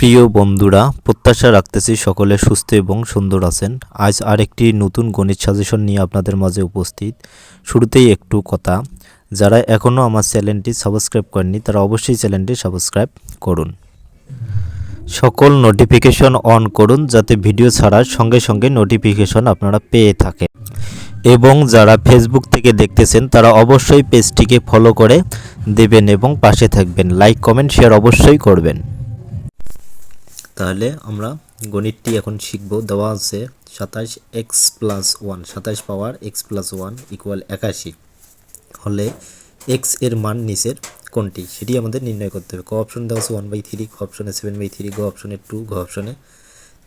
প্রিয় বন্ধুরা, প্রত্যাশা রাখতেছি সকলে সুস্থ এবং সুন্দর আছেন। আজ আরেকটি নতুন গণিত সাজেশন নিয়ে আপনাদের মাঝে উপস্থিত। শুরুতেই একটু কথা। যারা এখনও আমার চ্যানেলটি সাবস্ক্রাইব করেননি, তারা অবশ্যই চ্যানেলটি সাবস্ক্রাইব করুন। সকল নোটিফিকেশন অন করুন, যাতে ভিডিও ছাড়ার সঙ্গে সঙ্গে নোটিফিকেশন আপনারা পেয়ে থাকেন। এবং যারা ফেসবুক থেকে দেখতেছেন, তারা অবশ্যই পেজটিকে ফলো করে দেবেন এবং পাশে থাকবেন। লাইক কমেন্ট শেয়ার অবশ্যই করবেন। তাহলে আমরা গণিতটি এখন শিখব। দেওয়া আছে সাতাশ এক্স প্লাস ওয়ান সাতাশ power x plus one equal একাশি। হলে এক্সের মান নিচের কোনটি? সেটি আমাদের নির্ণয় করতে হবে। ক অপশন দেওয়া আছে ওয়ান বাই থ্রি ক অপশনে সেভেন বাই থ্রি গ অপশনে টু ঘ অপশনে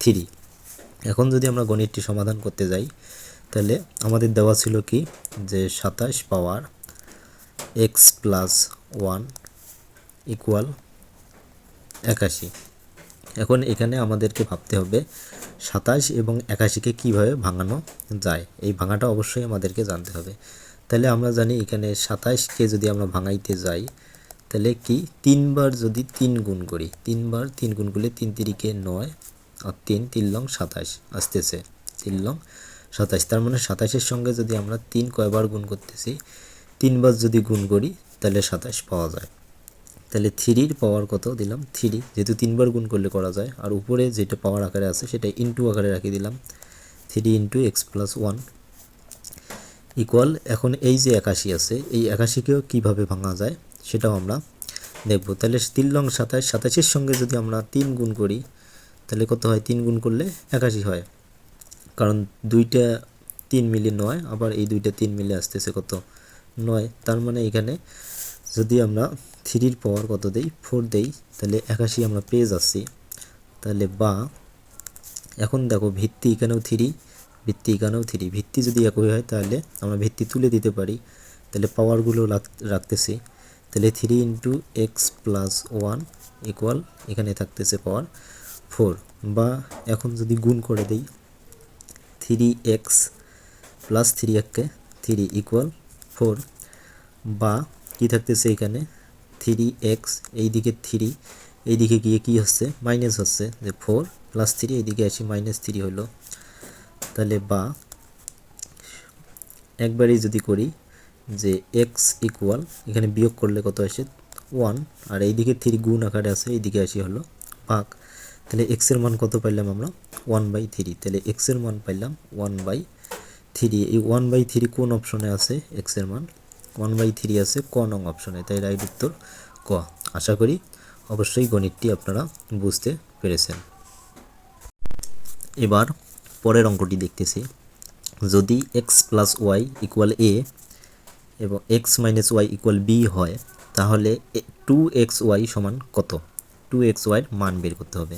থ্রি এখন যদি আমরা গণিতটি সমাধান করতে যাই, তাহলে আমাদের দেওয়া ছিল কি? যে সাতাশ power x plus one equal একাশি। এখন এখানে আমাদেরকে ভাবতে হবে সাতাশ এবং একাশিকে কীভাবে ভাঙানো যায়। এই ভাঙাটা অবশ্যই আমাদেরকে জানতে হবে। তাহলে আমরা জানি এখানে সাতাশকে যদি আমরা ভাঙাইতে যাই, তাহলে কি? তিনবার যদি তিন গুণ করি, তিনবার তিন গুণ করলে তিন তিরিকে নয় আর তিন তিন লং সাতাশ আসতেছে। তিন লং সাতাশ, তার মানে সাতাশের সঙ্গে যদি আমরা তিন কয়বার গুণ করতেছি, তিনবার যদি গুণ করি, তাহলে সাতাশ পাওয়া যায়। তাহলে থ্রির পাওয়ার কত দিলাম? থ্রি যেহেতু তিনবার গুণ করলে করা যায়। আর উপরে যেটা পাওয়ার আকারে আছে, সেটা ইন্টু আকারে রাখি দিলাম। Three into x plus one equal এখন এই যে একাশি আছে, এই একাশিকেও কীভাবে ভাঙা যায় সেটাও আমরা দেখব। তাহলে তিন লং সাতাশ, সাতাশের সঙ্গে যদি আমরা তিন গুণ করি, তাহলে কত হয়? তিন গুণ করলে একাশি হয়। কারণ দুইটা তিন মিলি নয়, আবার এই দুইটা তিন মিলে আসতেছে কত? নয়। তার মানে এখানে যদি আমরা থ্রির পাওয়ার কত দেই? ফোর দেই। তাহলে একাশি আমরা পেয়ে যাচ্ছি। তাহলে বা, এখন দেখো ভিত্তি এখানেও থ্রি ভিত্তি এখানেও থ্রি ভিত্তি যদি একই হয়, তাহলে আমরা ভিত্তি তুলে দিতে পারি। তাহলে পাওয়ারগুলো রাখতেছি। তাহলে three into x plus one equal এখানে থাকতেছে পাওয়ার ফোর বা এখন যদি গুণ করে দিই থ্রি এক্স প্লাস থ্রি এককে থ্রি ইকুয়াল ফোর বা কী থাকতেছে এখানে? থ্রি এক্স এইদিকে থ্রি এইদিকে গিয়ে কি হচ্ছে? মাইনাস হচ্ছে, যে ফোর প্লাস থ্রি এইদিকে আসি মাইনাস থ্রি হলো। তাহলে বা, একবারই যদি করি যে এক্স ইকুয়াল এখানে বিয়োগ করলে কত আসে? ওয়ান আর এইদিকে থ্রি গুণ আকারে আছে, এইদিকে আসি হলো ভাগ তাহলে এক্সের মান কত পাইলাম আমরা? ওয়ান বাই থ্রি তাহলে এক্সের মান পাইলাম ওয়ান বাই থ্রি এই ওয়ান বাই থ্রি কোন অপশনে আছে এক্সের মান? ওয়ান বাই থ্রি আছে, ক নং অপশনে তাই রাইট উত্তর ক। আশা করি অবশ্যই গণিতটি আপনারা বুঝতে পেরেছেন। এবার পরের অঙ্কটি দেখতেছি। যদি x plus y equal a এবং x minus y equal b হয়, তাহলে টু এক্স ওয়াই সমান কত? টু এক্স ওয়াইয়ের মান বের করতে হবে।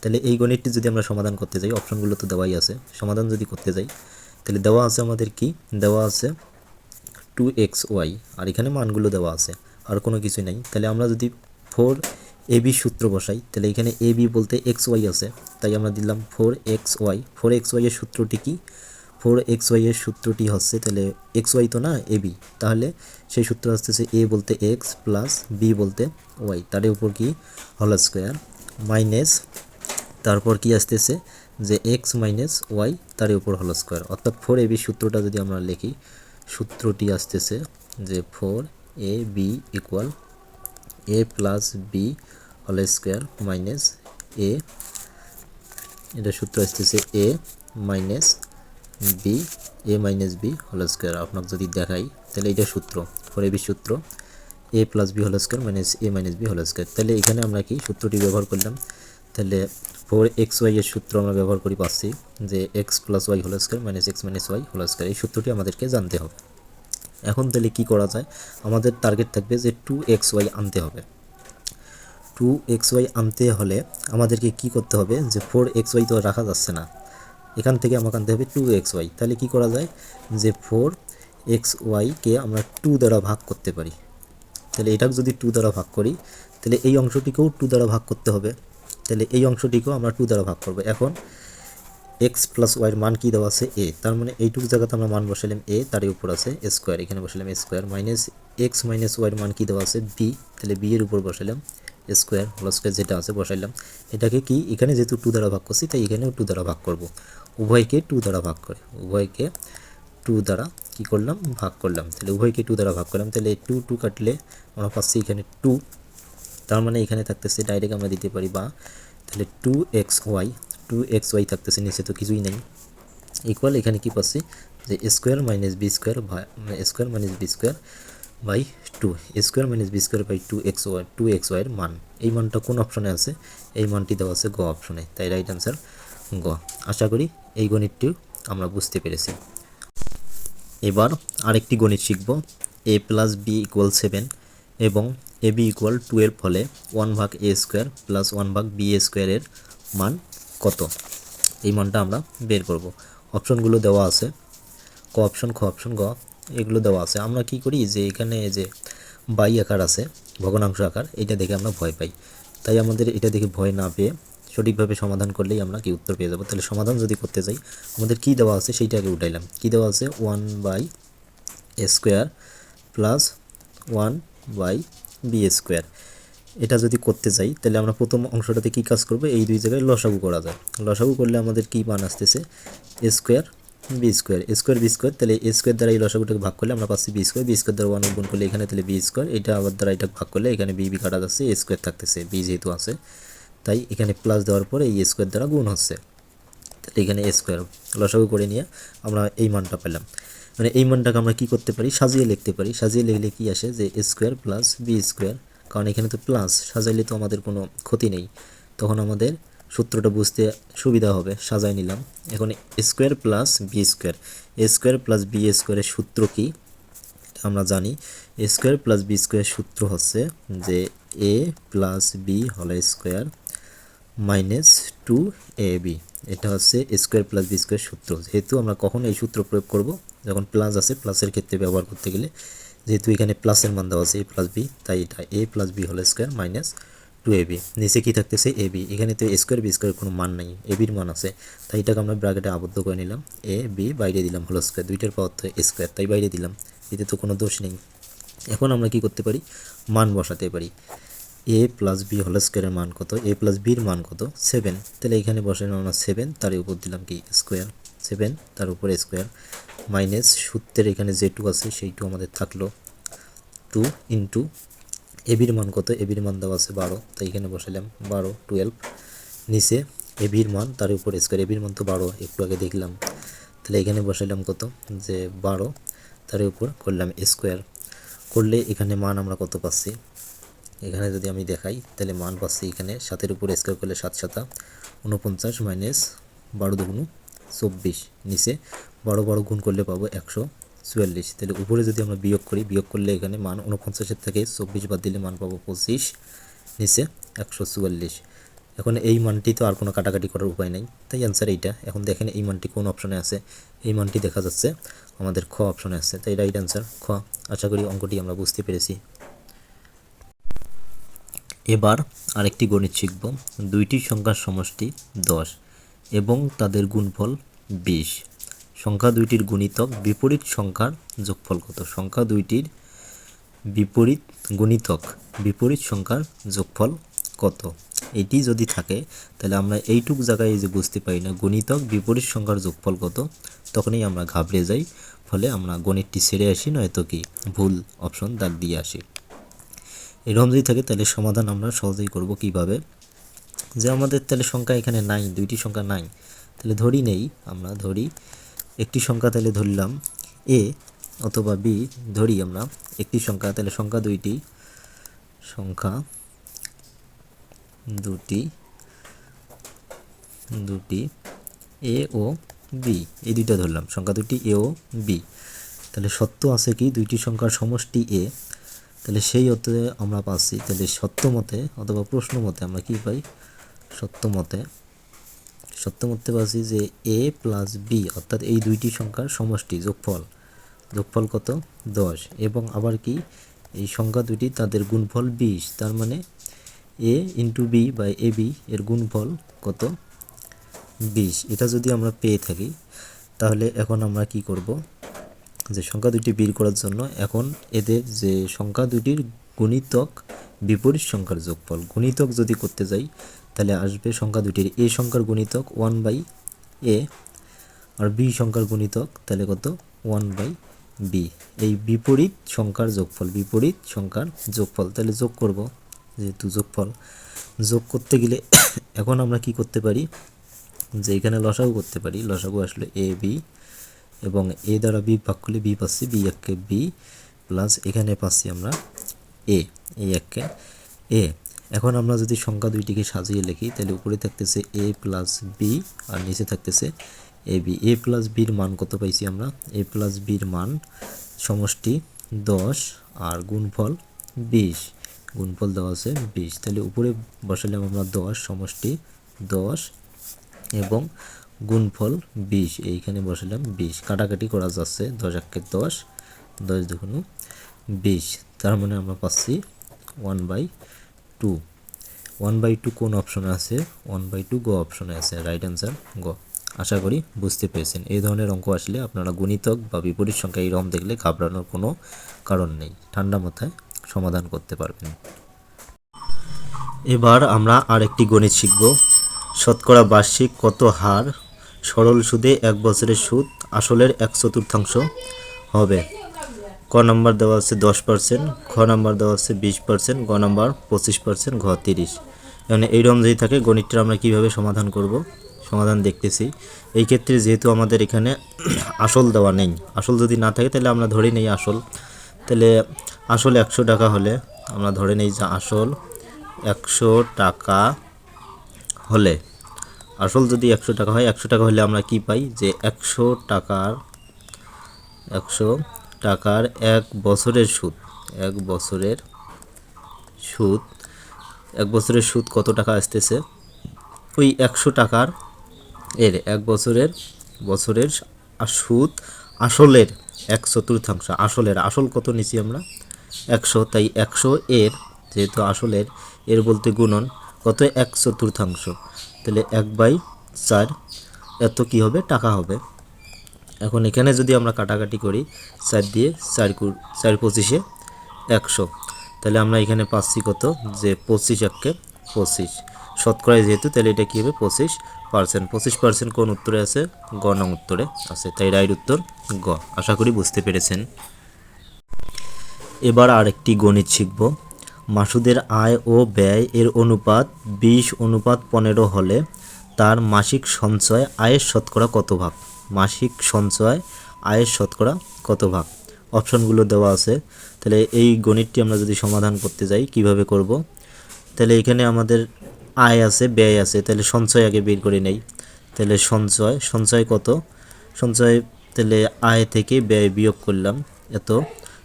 তাহলে এই গণিতটি যদি আমরা সমাধান করতে যাই অপশনগুলো তো দেওয়াই আছে। সমাধান যদি করতে যাই, তাহলে দেওয়া আছে আমাদের কি? দেওয়া আছে টু এক্স ওয়াই আর এখানে মানগুলো দেওয়া আছে, আর কোনো কিছু নেই। তাহলে আমরা যদি ফোর এ বি সূত্র বসাই, তাহলে এখানে এ বি বলতে এক্স ওয়াই আছে, তাই আমরা দিলাম four x y four x y এর সূত্রটি কি? ফোর এক্স ওয়াই এর সূত্রটি হচ্ছে, তাহলে এক্স ওয়াই তো না এ বি তাহলে সেই সূত্র আসতেছে এ বলতে এক্স প্লাস বি বলতে ওয়াই তার উপর কি? হল স্কোয়ার মাইনাস তারপর কি আসতেছে? যে এক্স মাইনাস ওয়াই তার উপর হল স্কোয়ার অর্থাৎ ফোর এ বি সূত্রটা যদি আমরা লিখি সূত্রটি আসতেছে যে four a b equal a plus b হল স্কোয়ার মাইনাস এ। এটা সূত্র আসতেছে a minus b, a minus b হল স্কোয়ার। আপনাকে যদি দেখাই, তাহলে এটা সূত্র, ফোর এ বি সূত্র, এ প্লাস বি হল square minus a minus b হল স্কোয়ার। তাহলে এখানে আমরা কি সূত্রটি ব্যবহার করলাম? তাহলে ফোর এক্স ওয়াই এর সূত্র আমরা ব্যবহার করি পাচ্ছি যে এক্স প্লাস ওয়াই হল square minus x minus y হল স্কোয়ার, এই সূত্রটি আমাদেরকে জানতে হবে। এখন তাহলে কি করা যায়? আমাদের টার্গেট থাকবে যে টু এক্স ওয়াই আনতে হবে। টু এক্স ওয়াই আনতে হলে আমাদেরকে কি করতে হবে? যে ফোর এক্স ওয়াই তো রাখা যাচ্ছে না। এখান থেকে আমাকে আনতে হবে টু এক্স ওয়াই। তাহলে কী করা যায়? যে ফোর এক্স ওয়াইকে আমরা টু দ্বারা ভাগ করতে পারি। তাহলে এটা যদি টু দ্বারা ভাগ করি, তাহলে এই অংশটিকেও টু দ্বারা ভাগ করতে হবে। তাহলে এই অংশটিকেও আমরা টু দ্বারা ভাগ করব। এখন এক্স প্লাস ওয়াইয়ের মান কী দেওয়া আছে? এ তার মানে এইটুকু জায়গাতে আমরা মান বসালাম এ তারই উপর আছে স্কোয়ার এখানে বসালাম স্কোয়ার মাইনাস এক্স মাইনাস ওয়াইয়ের মান কী দেওয়া আছে? বি তাহলে বি এর উপর বসালাম স্কোয়ার হোল স্কোয়ার যেটা আছে বসাইলাম। এটাকে কি? এখানে যেহেতু টু দ্বারা ভাগ করছি, তাই এখানেও টু দ্বারা ভাগ করব। উভয়কে টু দ্বারা ভাগ করে। উভয়কে টু দ্বারা কি করলাম? ভাগ করলাম। তাহলে উভয়কে টু দ্বারা ভাগ করলাম। তাহলে টু টু কাটলে আমরা পাচ্ছি এখানে টু তার মানে এখানে থাকতেছে ডাইরেক্ট আমরা দিতে পারি বা, তাহলে two x y two x y থাকতেছে নিচে তো কিছুই নেই। ইকুয়াল এখানে কি পাচ্ছি? যে square minus b square square minus b square by two square minus b square by two x y two x ওয়াইয়ের মান। এই মানটা কোন অপশনে আছে? এই মানটি দেওয়া আছে গ অপশনে তাই রাইট অ্যান্সার গ। আশা করি এই গণিতটিও আমরা বুঝতে পেরেছি। এবার আরেকটি গণিত শিখব। A plus b equal seven এবং এ বি ইকুয়াল টুয়েলভ হলে ওয়ান ভাগ এ স্কোয়ার প্লাস ওয়ান ভাগ বি এ স্কোয়ারের মান কত? এই মানটা আমরা বের করব। অপশনগুলো দেওয়া আছে। ক অপশন, খ অপশন, গ, এগুলো দেওয়া আছে। আমরা কি করি যে এখানে যে বাই আকার আছে, ভগ্নাংশ আকার, এটা দেখে আমরা ভয় পাই। তাই আমাদের এটা দেখে ভয় না পেয়ে সঠিকভাবে সমাধান করলেই আমরা কি উত্তর পেয়ে যাব? তাহলে সমাধান যদি করতে যাই, আমাদের কি দেওয়া আছে সেইটা আগে উঠাইলাম। কি দেওয়া আছে? One by square plus one by b square এটা যদি করতে যাই, তাহলে আমরা প্রথম অংশটাতে কি কাজ করব? এই দুই জায়গায় লসাগু করা যায়। লসাগু করলে আমাদের কি মান আসতেছে? A square b square square b square তাহলে এ স্কোয়ার দ্বারা এই লসাগুটাকে ভাগ করলে আমরা পাচ্ছি বি স্কোয়ার বি স্কোয়ার দ্বারা ওয়ান গুণ করলে এখানে তাহলে বি স্কোয়ার এটা আবার দ্বারা এটা ভাগ করলে এখানে বি বি কাটা যাচ্ছে এ স্কোয়ার থাকতেছে বি যেহেতু আছে। তাই এখানে প্লাস দেওয়ার পরে এই স্কোয়ার দ্বারা গুণ হচ্ছে। তাহলে এখানে এ স্কোয়ার লসাগু করে নিয়ে আমরা এই মানটা পেলাম। মানে এই মানটাকে আমরা কি করতে পারি? সাজিয়ে লিখতে পারি। সাজিয়ে লিখলে কি আসে? যে স্কোয়ার প্লাস বি স্কোয়ার কারণ এখানে তো প্লাস সাজাইলে তো আমাদের কোনো ক্ষতি নেই। তখন আমাদের সূত্রটা বুঝতে সুবিধা হবে। সাজাই নিলাম। এখন square plus b square square plus b স্কোয়ারের সূত্র কি? আমরা জানি। স্কোয়ার প্লাস বি স্কোয়ার সূত্র হচ্ছে যে এ প্লাস বি হল square minus two a b এটা হচ্ছে স্কোয়ার প্লাস বি স্কোয়ার সূত্র। যেহেতু আমরা কখন এই সূত্র প্রয়োগ করব, যখন প্লাস আছে প্লাসের ক্ষেত্রে ব্যবহার করতে গেলে, যেহেতু এখানে প্লাসের মান দেওয়া আছে এ প্লাস বি তাই এটা এ প্লাস বি হল square minus two A B নিচে কী থাকতেছে? এ বি এখানে তো স্কোয়ার বি স্কোয়ার কোনো মান নেই। বির মান আছে। তাই এটাকে আমরা ব্র্যাকেটে আবদ্ধ করে নিলাম। এ বি বাইরে দিলাম হলো স্কোয়ার দুইটার পাওয়ার তো স্কোয়ার তাই বাইরে দিলাম। এতে তো কোনো দোষ নেই। এখন আমরা কি করতে পারি? মান বসাতে পারি। এ প্লাস বি হোল স্কোয়ারের মান কত? এ প্লাস বির মান কত? সেভেন তাহলে এখানে বসানো আমরা সেভেন তার উপর দিলাম কি? স্কোয়ার সেভেন তার উপরে স্কোয়ার মাইনাস সূত্রের এখানে যে টু আছে, সেই টু আমাদের থাকল। টু ইন্টু এবির মান কত? এবির মান দেওয়া আছে বারো। তাই এখানে বসালাম বারো টুয়েলভ নিচে এবির মান, তার উপরে স্কোয়ার এবির মান তো বারো, একটু আগে দেখলাম। তাহলে এখানে বসাইলাম কত? যে বারো, তার উপর করলাম স্কোয়ার করলে এখানে মান আমরা কত পাচ্ছি? এখানে যদি আমি দেখাই, তাহলে মান পাচ্ছি এখানে সাতের উপরে স্কোয়ার করলে সাত সাতা উনপঞ্চাশ মাইনাস বারো দুগুণ চব্বিশ, নিচে বারো বারো গুণ করলে পাবো একশো চুয়াল্লিশ। তাহলে উপরে যদি আমরা বিয়োগ করি, বিয়োগ করলে এখানে মান উনপঞ্চাশের থেকে চব্বিশ বাদ দিলে মান পাবো পঁচিশ, নিচে একশো চুয়াল্লিশ। এখন এই মানটি তো আর কোনো কাটাকাটি করার উপায় নেই। তাই অ্যান্সার এইটা। এখন দেখেন এই মানটি কোন অপশনে আছে? এই মানটি দেখা যাচ্ছে আমাদের খ অপশনে আছে। তাই রাইট অ্যান্সার খ। আশা করি অঙ্কটি আমরা বুঝতে পেরেছি। এবার আরেকটি গণিত শিখব। দুইটি সংখ্যার সমষ্টি দশ এবং তাদের গুণফল বিশ। সংখ্যা দুইটির গুণিতক বিপরীত সংখ্যার যোগফল কত? সংখ্যা দুইটির বিপরীত গুণিতক বিপরীত সংখ্যার যোগফল কত? এটি যদি থাকে, তাহলে আমরা এইটুক জায়গায় যে বুঝতে পারি না গণিতক বিপরীত সংখ্যার যোগফল কত, তখনই আমরা ঘাবড়ে যাই। ফলে আমরা গণিতটি ছেড়ে আসি, নয়তো কি? ভুল অপশন দাগ দিয়ে আসি। এরকম যদি থাকে তাহলে সমাধান আমরা সহজেই করব কীভাবে? যে আমাদের তাহলে সংখ্যা এখানে নাই, দুইটি সংখ্যা নাই, তাহলে ধরি নেই আমরা, ধরি, একটি সংখ্যা তাহলে ধরলাম এ অথবা বি ধরি আমরা, একটি সংখ্যা, তাহলে সংখ্যা দুইটি, সংখ্যা দুটি দুটি এ ও বি এই দুইটা ধরলাম, সংখ্যা দুটি এ ও বি তাহলে সত্য আছে কি, দুইটি সংখ্যার সমষ্টি এ তাহলে সেই অর্থে আমরা পাচ্ছি, তাহলে সত্য মতে অথবা প্রশ্ন মতে আমরা কি পাই? সত্য মতে সত্য মতে পাচ্ছি যে এ প্লাস বি অর্থাৎ এই দুইটি সংখ্যার সমষ্টি যোগফল যোগফল কত? দশ। এবং আবার কি? এই সংখ্যা দুটি তাদের গুণফল বিশ, তার মানে এ ইন্টু বি বা এ বি এর গুণফল কত? বিশ। এটা যদি আমরা পেয়ে থাকি, তাহলে এখন আমরা কি করব? যে সংখ্যা দুটি বের করার জন্য এখন এদের যে সংখ্যা দুটির গুণিতক বিপরীত সংখ্যার যোগফল। গুণিতক যদি করতে যাই, তাহলে আসবে সংখ্যা দুটির এ সংখ্যার গুণিতক ওয়ান বাই এ আর বি সংখ্যার গুণিতক তাহলে কত? One by B. এই বিপরীত সংখ্যার যোগফল, বিপরীত সংখ্যার যোগফল, তাহলে যোগ করব যেহেতু যোগফল। যোগ করতে গেলে এখন আমরা কি করতে পারি? যে এখানে লসাগু করতে পারি। লসাগু আসলে এ, বি এবং এ দ্বারা বি ভাগ করলে বি পাচ্ছি, বি এককে বি প্লাস এখানে পাচ্ছি আমরা এ এই এককে এ। এখন আমরা যদি সংখ্যা দুইটিকে সাজিয়ে লিখি, তাহলে উপরে থাকতেছে এ প্লাস বি আর নিচে থাকতেছে এ বি। এ প্লাস বির মান কত পাইছি আমরা? এ প্লাস বির মান সমষ্টি দশ আর গুণফল বিশ। গুণফল দেওয়া আছে বিশ। তাহলে উপরে বসালাম আমরা দশ, সমষ্টি দশ এবং গুণফল বিশ, এইখানে বসালাম বিশ। কাটাকাটি করা যাচ্ছে, দশ একে দশ দশ দুগুণ বিশ। তার মানে আমরা পাচ্ছি one by two one by two কোন অপশনে আছে? ওয়ান বাই টু গো অপশনে আছে। রাইট অ্যান্সার গ আশা করি বুঝতে পেরেছেন। এই ধরনের অঙ্ক আসলে আপনারা গণিতক বা বিপরীত সংখ্যা এইরকম দেখলে ঘাবড়ানোর কোনো কারণ নেই। ঠান্ডা মাথায় সমাধান করতে পারবেন। এবার আমরা আরেকটি গণিত শিখব। শতকরা বার্ষিক কত হার সরল সুদে এক বছরের সুদ আসলের এক চতুর্থাংশ হবে। ক নাম্বার দেওয়া আছে দশ পার্সেন্ট, খ নাম্বার দেওয়া আছে বিশ পার্সেন্ট, গ নাম্বার পঁচিশ পার্সেন্ট, ঘ তিরিশ। মানে এইরকম যদি থাকে, গণিতটা আমরা কীভাবে সমাধান করব, সমাধান দেখতেছি। এই ক্ষেত্রে যেহেতু আমাদের এখানে আসল দেওয়া নেই, আসল যদি না থাকে তাহলে আমরা ধরে নেই আসল। তাহলে আসল একশো টাকা হলে আমরা ধরে নেই যে আসল একশো টাকা হলে। আসল যদি একশো টাকা হয়, একশো টাকা হলে আমরা কি পাই? যে একশো টাকার একশো টাকার এক বছরের সুদ, এক বছরের সুদ, এক বছরের সুদ কত টাকা আসতেছে? ওই একশো টাকার এর এক বছরের বছরের সুদ আসলের এক চতুর্থাংশ, আসলের, আসল কত নিছি আমরা? একশো, তাই একশো এর যেহেতু আসলের, এর বলতে গুণন কত? এক চতুর্থাংশ। তাহলে এক বাই চার, এত কি হবে? টাকা হবে। এখন এখানে যদি আমরা কাটাকাটি করি, চার দিয়ে চার কু চার পঁচিশে একশো। তাহলে আমরা এখানে পাচ্ছি কত? যে পঁচিশ এককে পঁচিশ। শতকরায় যেহেতু, তাহলে এটা কী হবে? পঁচিশ পার্সেন্ট পঁচিশ পার্সেন্ট কোন উত্তরে আছে? গ নং উত্তরে আছে। তাই রাইট উত্তর গ। আশা করি বুঝতে পেরেছেন। এবার আরেকটি গণিত শিখব। মাসুদের আয় ও ব্যয় এর অনুপাত বিশ, অনুপাত পনেরো হলে তার মাসিক সঞ্চয় আয়ের শতকরা কত ভাগ? মাসিক সঞ্চয় আয়ের শতকরা কত ভাগ? অপশনগুলো দেওয়া আছে। তাহলে এই গণিতটি আমরা যদি সমাধান করতে যাই, কীভাবে করব? তাহলে এখানে আমাদের আয় আছে, ব্যয় আছে। তাহলে সঞ্চয় আগে বের করে নেই। তাহলে সঞ্চয় সঞ্চয় কত? সঞ্চয়, তাহলে আয় থেকে ব্যয় বিয়োগ করলাম। এত।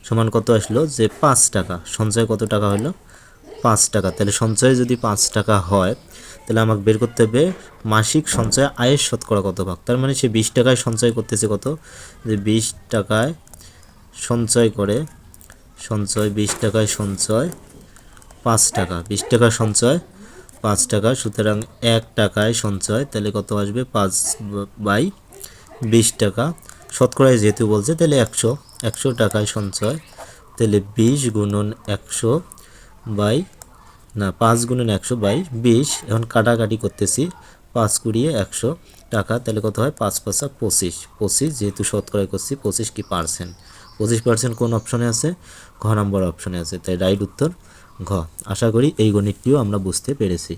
সমান কত আসলো? যে পাঁচ টাকা। সঞ্চয় কত টাকা হলো? পাঁচ টাকা। তাহলে সঞ্চয় যদি পাঁচ টাকা হয়, তাহলে আমাকে বের করতে হবে মাসিক সঞ্চয় আয়ের শতকরা কত ভাগ? তার মানে সে বিশ টাকায় সঞ্চয় করতেছে কত? যে বিশ টাকায় সঞ্চয় করে, সঞ্চয় বিশ টাকায় সঞ্চয় পাঁচ টাকা। বিশ টাকা সঞ্চয় পাঁচ টাকা, সুতরাং এক টাকায় সঞ্চয়, তাহলে কত আসবে? পাঁচ বাই বিশ টাকা। শতকরায় যেহেতু বলছে, তাহলে একশো একশো টাকায় সঞ্চয়, তাহলে বিশ গুণন একশো বাই, না, পাঁচ গুণন একশো বাই বিশ, এখন কাটাকাটি করতেছি, পাঁচ কুড়িয়ে একশো টাকা, তাহলে কত হয়? পাঁচ পাঁচা পঁচিশ পঁচিশ যেহেতু শতকরায় করছি, পঁচিশ কি পার্সেন্ট পঁচিশ পার্সেন্ট কোন অপশনে আছে? ঘ নম্বর অপশনে আছে, তাই রাইট উত্তর ঘ। আশা করি এই গণিতটিও আমরা বুঝতে পেরেছি।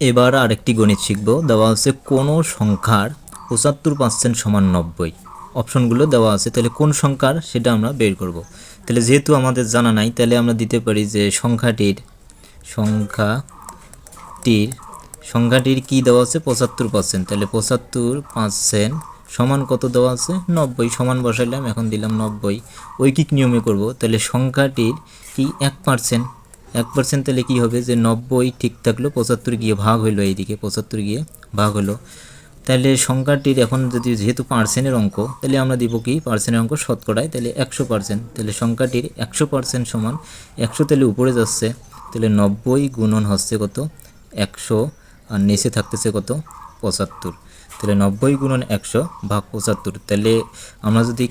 এবার আরেকটি গণিত শিখব, দেওয়া হচ্ছে কোনো সংখ্যার পঁচাত্তর পার্সেন্ট সমান নব্বই। অপশনগুলো দেওয়া আছে। তাহলে কোন সংখ্যার সেটা আমরা বের করব। তাহলে যেহেতু আমাদের জানা নাই, তাহলে আমরা দিতে পারি যে সংখ্যাটির সংখ্যাটির সংখ্যাটির কি দেওয়া আছে? পঁচাত্তর পার্সেন্ট। তাহলে পঁচাত্তর পার্সেন্ট সমান কত দেওয়া আছে? নব্বই। সমান বসাইলাম, এখন দিলাম নব্বই। ঐকিক নিয়মে করব। তাহলে সংখ্যাটির কি? এক পার্সেন্ট। এক পার্সেন্ট তাহলে কী হবে? যে নব্বই ঠিক থাকল, পঁচাত্তর গিয়ে ভাগ হইল এইদিকে। পঁচাত্তর গিয়ে ভাগ হলো তাহলে সংখ্যাটির এখন যদি যেহেতু পার্সেন্টের অঙ্ক, তাহলে আমরা দিব কি? পার্সেন্টের অঙ্ক শতকরায়, তাহলে একশো পার্সেন্ট তাহলে সংখ্যাটির একশো পার্সেন্ট সমান একশো তাহলে উপরে যাচ্ছে, তাহলে নব্বই গুণন হচ্ছে কত? একশো। আর নিচে থাকতেছে কত? পঁচাত্তর। তাহলে নব্বই গুণন একশো ভাগ পঁচাত্তর। তাহলে আমরা যদি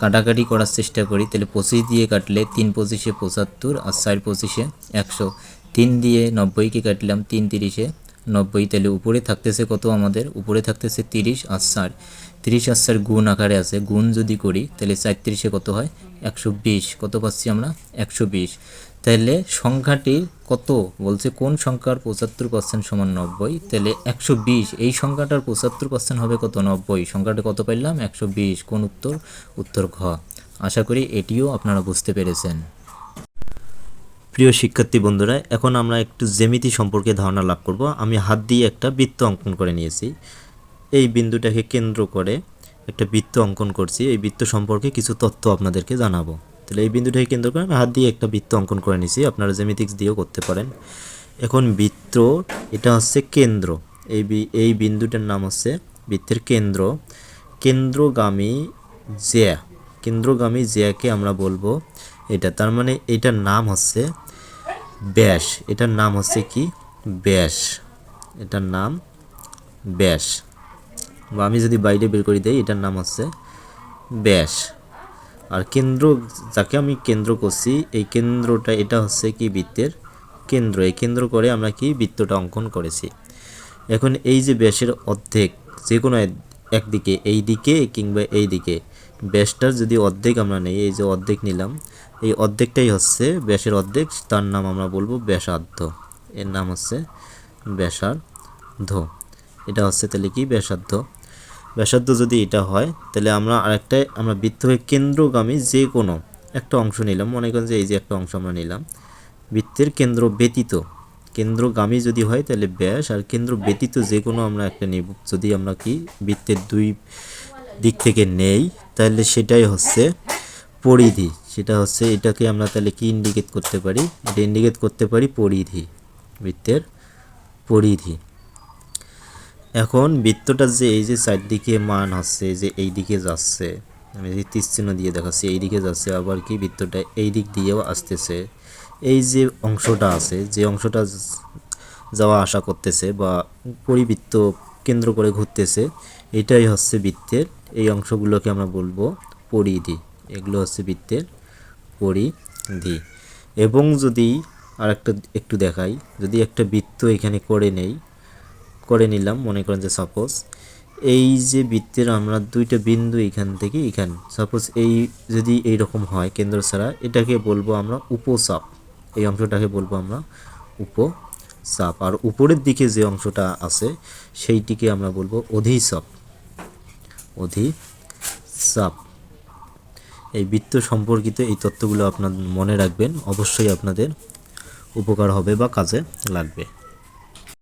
কাটাকাটি করার চেষ্টা করি, তাহলে পঁচিশ দিয়ে কাটলে তিন পঁচিশে পঁচাত্তর আর চার পঁচিশে একশো। তিন দিয়ে নব্বইকে কাটলাম, তিন তিরিশে নব্বই, তাহলে উপরে থাকতেছে কত আমাদের? উপরে থাকতেছে তিরিশ আর চার তিরিশ আর চার গুণ আকারে আছে। গুণ যদি করি, তাহলে চার তিরিশে কত হয়? একশো বিশ। কত পাচ্ছি আমরা? একশো বিশ। তাহলে সংখ্যাটি কত? বলছে কোন সংখ্যার পঁচাত্তর পার্সেন্ট সমান নব্বই? তাহলে একশো বিশ। এই সংখ্যাটার পঁচাত্তর পার্সেন্ট হবে কত? নব্বই। সংখ্যাটা কত পাইলাম? একশো বিশ। কোন উত্তর? উত্তর ঘ। আশা করি এটিও আপনারা বুঝতে পেরেছেন। প্রিয় শিক্ষার্থী বন্ধুরা, এখন আমরা একটু জ্যামিতি সম্পর্কে ধারণা লাভ করব। আমি হাত দিয়ে একটা বৃত্ত অঙ্কন করে নিয়েছি। এই বিন্দুটাকে কেন্দ্র করে একটা বৃত্ত অঙ্কন করছি। এই বৃত্ত সম্পর্কে কিছু তথ্য আপনাদেরকে জানাব। তাহলে এই বিন্দুটাকে কেন্দ্র করে আমি হাত দিয়ে একটা বৃত্ত অঙ্কন করে নিয়েছি। আপনারা জ্যামিতিক্স দিয়েও করতে পারেন। এখন বৃত্ত, এটা হচ্ছে কেন্দ্র। এই এই বিন্দুটার নাম হচ্ছে বৃত্তের কেন্দ্র। কেন্দ্রগামী জ্যা। কেন্দ্রগামী জ্যাকে আমরা বলব। এটা তার মানে এটার নাম হচ্ছে ব্যাস। এটার নাম হচ্ছে কি? ব্যাস। এটার নাম ব্যাস। বা আমি যদি বাইরে বের করে দিই, এটার নাম হচ্ছে ব্যাস। আর কেন্দ্র যাকে আমি কেন্দ্র করছি, এই কেন্দ্রটা, এটা হচ্ছে কি বৃত্তের কেন্দ্র। এই কেন্দ্র করে আমরা কি বৃত্তটা অঙ্কন করেছি। এখন এই যে ব্যাসের অর্ধেক যে কোনো একদিকে, এই দিকে কিংবা এই দিকে ব্যাসটার যদি অর্ধেক আমরা নেই, এই যে অর্ধেক নিলাম, এই অর্ধেকটাই হচ্ছে ব্যাসের অর্ধেক, তার নাম আমরা বলব ব্যাসার্ধ। এর নাম হচ্ছে ব্যাসার্ধ। এটা হচ্ছে তাহলে কি ব্যাসার্ধ? ব্যাসার্ধ যদি এটা হয়, তাহলে আমরা আরেকটা, আমরা বৃত্তকে কেন্দ্রগামী যে কোনো একটা অংশ নিলাম, মনে করেন যে এই যে একটা অংশ আমরা নিলাম, বৃত্তের কেন্দ্র ব্যতীত। কেন্দ্রগামী যদি হয়, তাহলে ব্যাস, আর কেন্দ্র ব্যতীত যে কোনো আমরা একটা নিব। যদি আমরা কি বৃত্তের দুই দিক থেকে নেই তাহলে সেটাই হচ্ছে পরিধি। সেটা হচ্ছে এটাকে আমরা তাহলে কি ইন্ডিকেট করতে পারি? এটা ইন্ডিকেট করতে পারি পরিধি, বৃত্তের পরিধি। এখন বৃত্তটা যে এই যে চারদিকে মান হচ্ছে, যে এই দিকে যাচ্ছে, আমি যদি তীর চিহ্ন দিয়ে দেখাচ্ছি, এই দিকে যাচ্ছে, আবার কি বৃত্তটা এই দিক দিয়েও আসতেছে। এই যে অংশটা আছে, যে অংশটা যাওয়া আসা করতেছে বা পরিবৃত্ত কেন্দ্র করে ঘুরতেছে, এটাই হচ্ছে বৃত্তের এই অংশগুলোকে আমরা বলব পরিধি। এগুলো হচ্ছে বৃত্তের পরিধি। এবং যদি আর একটা একটু দেখাই, যদি একটা বৃত্ত এখানে করে নেই, করে নিলাম, মনে করেন যে সাপোজ এই যে বৃত্তের আমরা দুইটা বিন্দু এখান থেকে এখান সাপোজ এই যদি এই রকম হয় কেন্দ্র ছাড়া, এটাকে বলব আমরা উপচাপ এই অংশটাকে বলব আমরা উপচাপ আর উপরের দিকে যে অংশটা আছে, সেইটিকে আমরা বলব অধিচাপ অধিচাপ এই বৃত্ত সম্পর্কিত এই তথ্যগুলো আপনার মনে রাখবেন। অবশ্যই আপনাদের উপকার হবে বা কাজে লাগবে।